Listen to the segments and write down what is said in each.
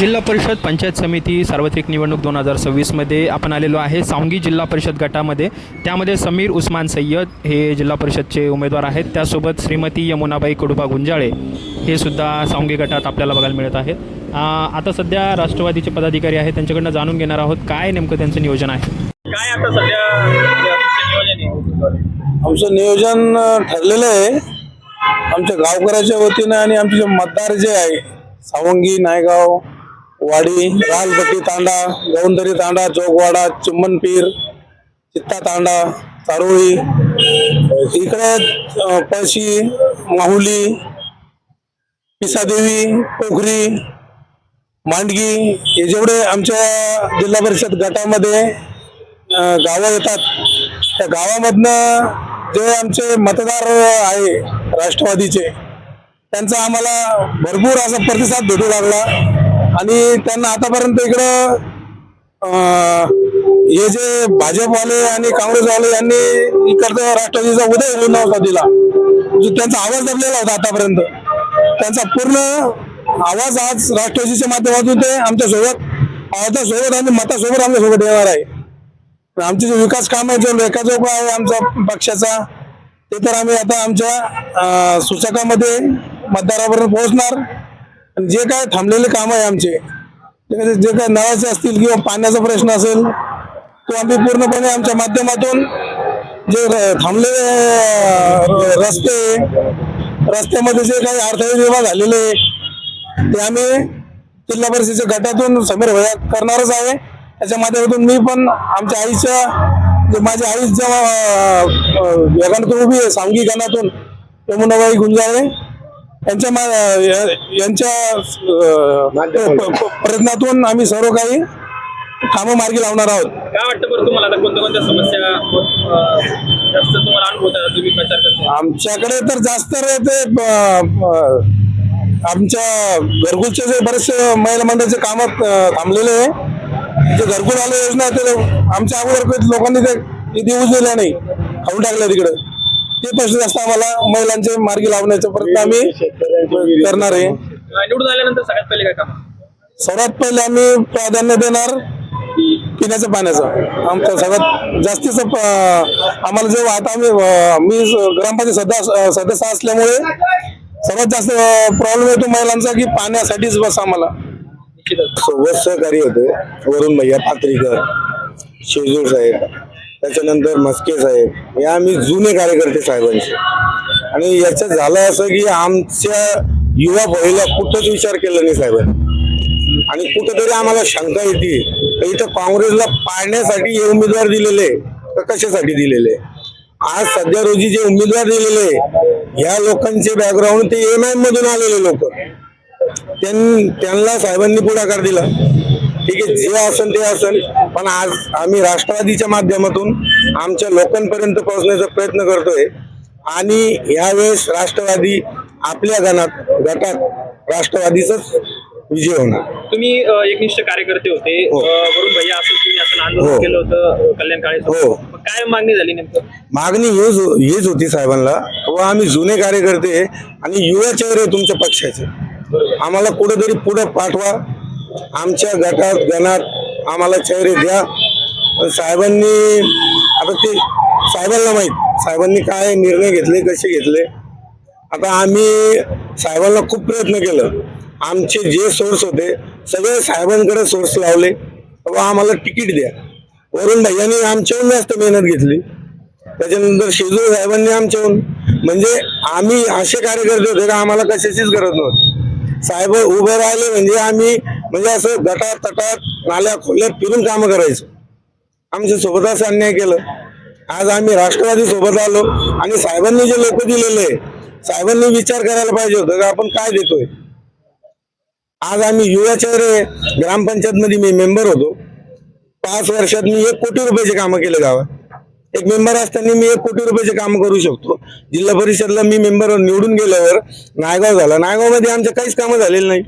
जिल्हा परिषद पंचायत समिती सार्वत्रिक निवडणूक दोन हजार सव्वीसमध्ये आपण आलेलो आहे. सांगी जिल्हा परिषद गटामध्ये. त्यामध्ये समीर उस्मान सय्यद हे जिल्हा परिषदचे उमेदवार आहेत. त्यासोबत श्रीमती यमुनाबाई कडुबा गुंजाळे हे सुद्धा सांगी गटात आपल्याला बघायला मिळत आहेत. आ, आता सध्या राष्ट्रवादीचे पदाधिकारी आहेत. त्यांच्याकडनं जाणून घेणार आहोत काय नेमकं त्यांचं नियोजन आहे. काय आता सध्या नियोजन आहे आमचं नियोजन ठरलेलं आहे. आमच्या गावकऱ्याच्या वतीनं आणि आमचे जे मतदार जे आहे सावंगी नायगाव वाडी लालबट्टी तांडा गौंदरी तांडा चौकवाडा चुम्मनपीर चित्ता तांडा चारोळी इकडे पळशी माहुली पिसादेवी पोखरी मांडगी हे जेवढे आमच्या जिल्हा परिषद गटामध्ये गावं येतात त्या गावामधनं जे आमचे मतदार आहे राष्ट्रवादीचे त्यांचा आम्हाला भरपूर असा प्रतिसाद भेटू लागला. आणि त्यांना आतापर्यंत इकडं हे जे भाजपवाले आणि काँग्रेसवाले यांनी इकडचा राष्ट्रवादीचा उदय होऊन नव्हता दिला. म्हणजे त्यांचा आवाज दबलेला होता आतापर्यंत. त्यांचा पूर्ण आवाज आज राष्ट्रवादीच्या माध्यमातून ते आमच्यासोबत आवाजासोबत आणि मतासोबत आमच्यासोबत येणार आहे. आमचे जे विकास काम आहे जो लेखाजोखा आहे आमचा पक्षाचा ते तर आम्ही आता आमच्या सूचकामध्ये मतदारापर्यंत पोहोचणार. आणि जे काय थांबलेले काम आहे आमचे म्हणजे जे काय नळाचे असतील किंवा पाण्याचा प्रश्न असेल तो आम्ही पूर्णपणे आमच्या माध्यमातून जे थांबलेले रस्ते रस्त्यामध्ये जे काही अडथळे निर्माण झालेले ते आम्ही जिल्हा परिषदेच्या गटातून समीर भया करणारच आहे. त्याच्या माध्यमातून मी पण आमच्या आईच्या जे माझ्या आई जेव्हा उभी आहे सांगी गणातून यमुनाबाई गुंजाळे यांच्या मा- या- यांच्या अं, प्रयत्नातून आम्ही सर्व काही कामं मार्गी लावणार आहोत. काय वाटतं बरं तुम्हाला? आता कोणत्या कोणत्या समस्या अं, जास्त तुम्हाला अनुभवत तुम्ही प्रचार करता आमच्याकडे तर जास्त रे ते ब- ब- आमच्या घरकुलचे जे बरेचसे महिला मंडळाचे काम थांबलेले आहे. जे घरकुल आले योजना आहे ते आमच्या अगोदर काही लोकांनी ते निधी उचलेला नाही. खाऊन टाकलं तिकडे. ते प्रश्न जास्त आम्हाला महिलांचे मार्गी लावण्याचा प्रयत्न आम्ही करणार आहे. निवडून आल्यानंतर सगळ्यात पहिले काय काम? सर्वात पहिले आम्ही प्राधान्य देणार पिण्याच्या पाण्याचं. आमचं सगळ्यात जास्तीचं आम्हाला जे आता आम्ही मी ग्रामपंचायत सदस्य सदस्य असल्यामुळे सर्वात जास्त प्रॉब्लेम येतो महिलांचा की पाण्यासाठीच बस आम्हाला. सहकारी होते. वरुण भैया पात्रीकर शेजूर साहेब त्याच्यानंतर मस्के साहेब हे आम्ही जुने कार्यकर्ते साहेबांचे. आणि याचं झालं असं की आमच्या युवा पहिला कुठंच विचार केला नाही साहेबांनी. आणि कुठंतरी आम्हाला शंका येते तर इथं काँग्रेसला पाळण्यासाठी हे उमेदवार दिलेले तर कशासाठी दिलेले आज सध्या रोजी जे उमेदवार दिलेले या लोकांचे बॅकग्राऊंड ते एम आय मधून आलेले लोक. त्यां- त्यांना साहेबांनी पुढाकार दिला. ठीक आहे जे असेल ते असेल पण आज आम्ही राष्ट्रवादीच्या माध्यमातून आमच्या लोकांपर्यंत पोहोचण्याचा प्रयत्न करतोय. आणि यावेळेस राष्ट्रवादी आपल्या गणात गटात राष्ट्रवादीचाच विजय होणार. तुम्ही एकनिष्ठ कार्यकर्ते होते. हो. वरुण भैया असं तुम्ही असं आंदोलन हो. केलं होतं अं, कल्याण काळे हो. काय मागणी झाली नेमकं? मागणी हीच हीच होती साहेबांना व आम्ही जुने कार्यकर्ते आणि युवा चेहरे तुमच्या पक्षाचे. आम्हाला कुठेतरी पुढे पाठवा. आमच्या गटात गणात आम्हाला चेहरे द्या. पण साहेबांनी आता ते साहेबांना माहीत साहेबांनी काय निर्णय घेतले कसे घेतले? आता आम्ही साहेबांना खूप प्रयत्न केलं. आमचे जे सोर्स होते सगळे साहेबांकडे सोर्स लावले. व आम्हाला तिकीट द्या. वरुण भैयानी आमच्याहून जास्त मेहनत घेतली. त्याच्यानंतर शेजू साहेबांनी आमच्याहून. म्हणजे आम्ही असे कार्यकर्ते होते का आम्हाला कशाचीच गरज नव्हती. साहेब उभे राहिले म्हणजे आम्ही म्हणजे असं गटात तटात नाल्या खोल्यात फिरून कामं करायचं. आमच्यासोबत असं अन्याय केलं. आज आम्ही राष्ट्रवादी सोबत आलो आणि साहेबांनी जे लोक दिलेले आहे, साहेबांनी विचार करायला पाहिजे होतं का आपण काय देतोय? आज आम्ही युवा ग्रामपंचायत मध्ये मी मेंबर होतो. पाच वर्षात मी एक कोटी रुपयाचे कामं केले गावात. एक मेंबर असताना मी एक कोटी रुपयाचे काम करू शकतो. जिल्हा परिषदला मी मेंबर निवडून गेल्यावर नायगाव झाला. नायगावमध्ये आमचे काहीच कामं झालेली नाही.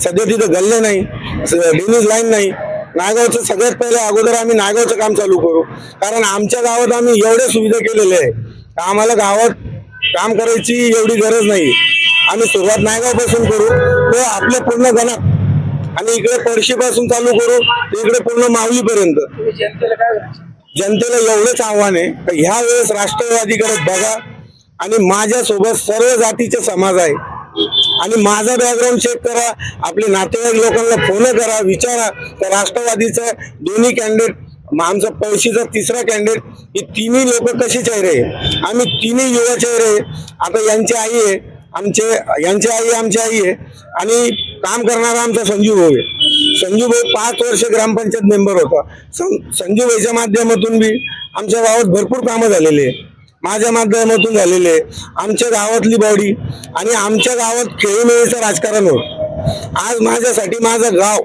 सध्या तिथं गल्ले नाही ड्रेनेज लाईन नाही. नायगावचं सगळ्यात पहिले अगोदर आम्ही नायगावचं काम चालू करू. कारण आमच्या गावात आम्ही एवढ्या सुविधा केलेल्या आहे आम्हाला गावात काम करायची एवढी गरज नाही. आम्ही सुरुवात नायगावपासून करू. तर आपल्या पूर्ण गणात आणि इकडे पळशीपासून चालू करू. इकडे पूर्ण माऊलीपर्यंत. जनतेला एवढंच आव्हान आहे. ह्या वेळेस राष्ट्रवादीकडे बघा. आणि माझ्यासोबत सर्व जातीचे समाज आहे. आणि माझा बॅकग्राऊंड चेक करा आपले नातेवाईक लोकांना फोन करा विचारा. तर राष्ट्रवादीचं दोन्ही कॅन्डिडेट आमचा पळशीचा तिसरा कॅन्डिडेट हे तिन्ही लोक कसे चेहरे आहे आम्ही तिन्ही युवा चेहरे आता यांची आई आहे आमचे यांची आई आमची आई आहे. आणि काम करणारा आमचा संजू भाऊ आहे. संजू भाऊ पाच वर्ष ग्रामपंचायत मेंबर होता. सं- संजू भाईच्या माध्यमातून बी आमच्या गावात भरपूर कामं झालेली आहे. माझ्या माध्यमातून झालेले आहे. आमच्या गावातली बॉडी आणि आमच्या गावात खेळीमेळीचं राजकारण होत. आज माझ्यासाठी माझं गाव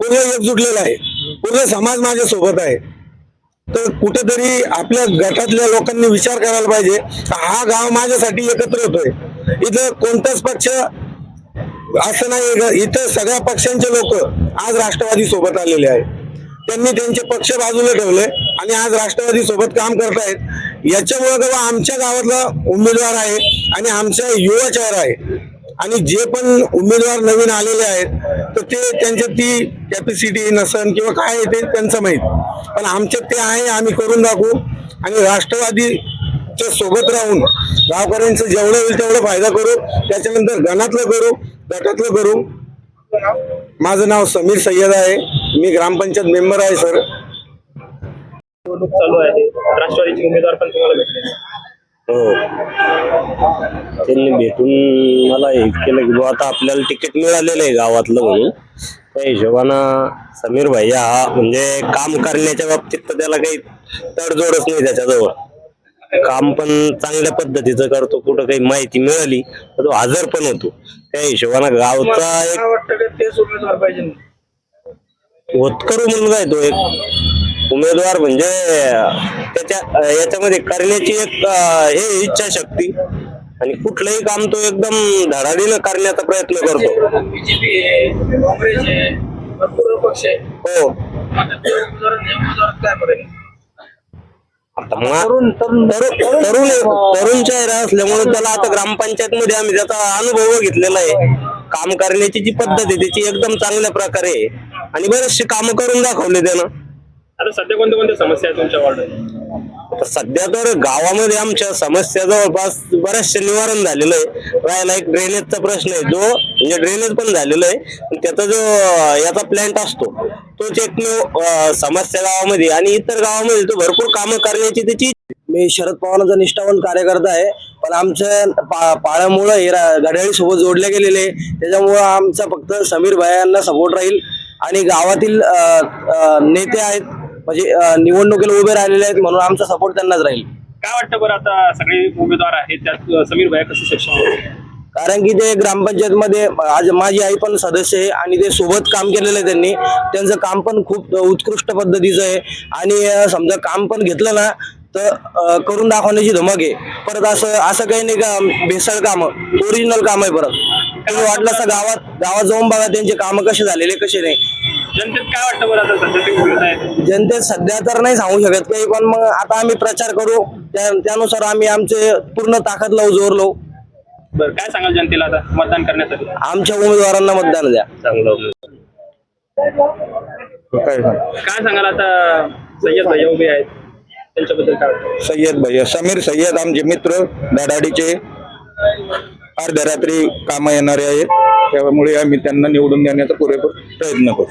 पूर्ण एकजुटलेलं आहे. पूर्ण समाज माझ्या सोबत आहे. तर कुठेतरी आपल्या गटातल्या लोकांनी विचार करायला पाहिजे हा गाव माझ्यासाठी एकत्र होतोय. इथं कोणताच पक्ष असं नाही इथं सगळ्या पक्षांचे लोक आज राष्ट्रवादी सोबत आलेले आहेत. त्यांनी त्यांचे पक्ष बाजूला ठेवले आणि आज राष्ट्रवादी सोबत काम करतायत. याच्यामुळे बाबा आमच्या गावातला उमेदवार आहे आणि आमचा युवा चेहरा आहे. आणि जे पण उमेदवार नवीन आलेले आहेत तर ते त्यांच्या ती कॅपॅसिटी नसन किंवा काय आहे ते त्यांचं माहीत. पण आमच्यात ते आहे आम्ही करून दाखवू. आणि राष्ट्रवादीच्या सोबत राहून गावकऱ्यांचं जेवढं होईल तेवढं फायदा करू. त्याच्यानंतर गणातलं करू गटातलं करू. माझं नाव समीर सय्यद आहे. मी ग्रामपंचायत मेंबर आहे सर. निवडणूक चालू आहे. राष्ट्रवादीचे उमेदवार पण तुम्हाला भेटले हो त्यांनी भेटून मला हे केलं की बुवा आता आपल्याला तिकीट मिळालेलं आहे गावातलं म्हणून. त्या हिशोबानं समीर भैया हा म्हणजे काम करण्याच्या बाबतीत तर त्याला काही तडजोडच नाही त्याच्याजवळ. काम पण चांगल्या पद्धतीचं करतो कुठं काही माहिती मिळाली तर तो हजर पण होतो. त्या हिशोबानं गावचा एक होतकर होतकरू मुलगा आहे तो एक. उमेदवार म्हणजे त्याच्या याच्यामध्ये करण्याची एक अं, हे इच्छा शक्ती आणि कुठलंही काम तो एकदम धडाडीनं करण्याचा प्रयत्न करतो. बीजेपी आहे काँग्रेस आहे भरपूर पक्ष आहे. हो. आता ते उमेदवार हे उमेदवार काय बरं आता मा- तरुण तरुण तरुण चेहरा असल्यामुळे त्याला आता ग्रामपंचायत मध्ये आम्ही त्याचा अनुभव घेतलेला आहे. काम करण्याची जी पद्धत आहे त्याची एकदम चांगल्या प्रकारे आहे. आणि बरेचसे काम करून दाखवले त्यानं. आता सध्या कोणत्या कोणत्या समस्या आहेत तुमच्या वॉर्डात? तर सध्या तर गावामध्ये आमच्या समस्या जवळपास बऱ्याचशा निवारण झालेलं आहे. राहिला एक ड्रेनेजचा प्रश्न आहे जो म्हणजे ड्रेनेज पण झालेलं आहे. त्याचा जो याचा प्लॅन्ट असतो तोच एकमेव समस्या गावामध्ये आणि इतर गावामध्ये तो भरपूर कामं करण्याची त्याची मी शरद पवारांचा निष्ठावंत कार्यकर्ता आहे पण आमच्या पा पाळ्यामुळं हे घड्याळी सोबत जोडले गेलेले आहे. त्याच्यामुळं आमचा फक्त समीर भाई यांना सपोर्ट राहील आणि गावातील नेते आहेत म्हणजे निवडणुकीला उभे राहिलेले आहेत म्हणून आमचा सपोर्ट त्यांनाच राहील. काय वाटतं बरं आता सगळे उमेदवार आहेत त्यात समीर भाई कसं सक्षम? कारण की ते ग्रामपंचायत मध्ये आज माझी आई पण सदस्य आहे आणि ते सोबत काम केलेलं आहे त्यांनी. त्यांचं काम पण खूप उत्कृष्ट पद्धतीचं आहे. आणि अं, समजा काम पण घेतलं ना तर अं, करून दाखवण्याची धमक आहे. परत असं असं काही नाही का भेसळ काम ओरिजिनल काम आहे परत. वाटलं असं गावात गावात जाऊन बघा त्यांचे काम कसे झालेले कसे नाही. जनतेत काय वाटतं बरं आता सध्या ते उमेदवार आहेत जनतेत सध्या तर नाही सांगू शकत काही पण मग आता आम्ही प्रचार करू. त्या- त्यानुसार आम्ही आमचे पूर्ण ताकद लावू जोर लावू बरं काय सांगाल जनतेला आता मतदान करण्यासाठी? आमच्या उमेदवारांना मतदान द्या. चांगलं. काय सांगाल आता सय्यद भैया उभे आहेत? त्यांच्याबद्दल काय वाटतं? सय्यद भैया समीर सय्यद आमचे मित्र धडाडीचे. अर्ध्या रात्री कामं येणारे आहेत. त्यामुळे आम्ही त्यांना निवडून देण्याचा पुरेपूर प्रयत्न करू.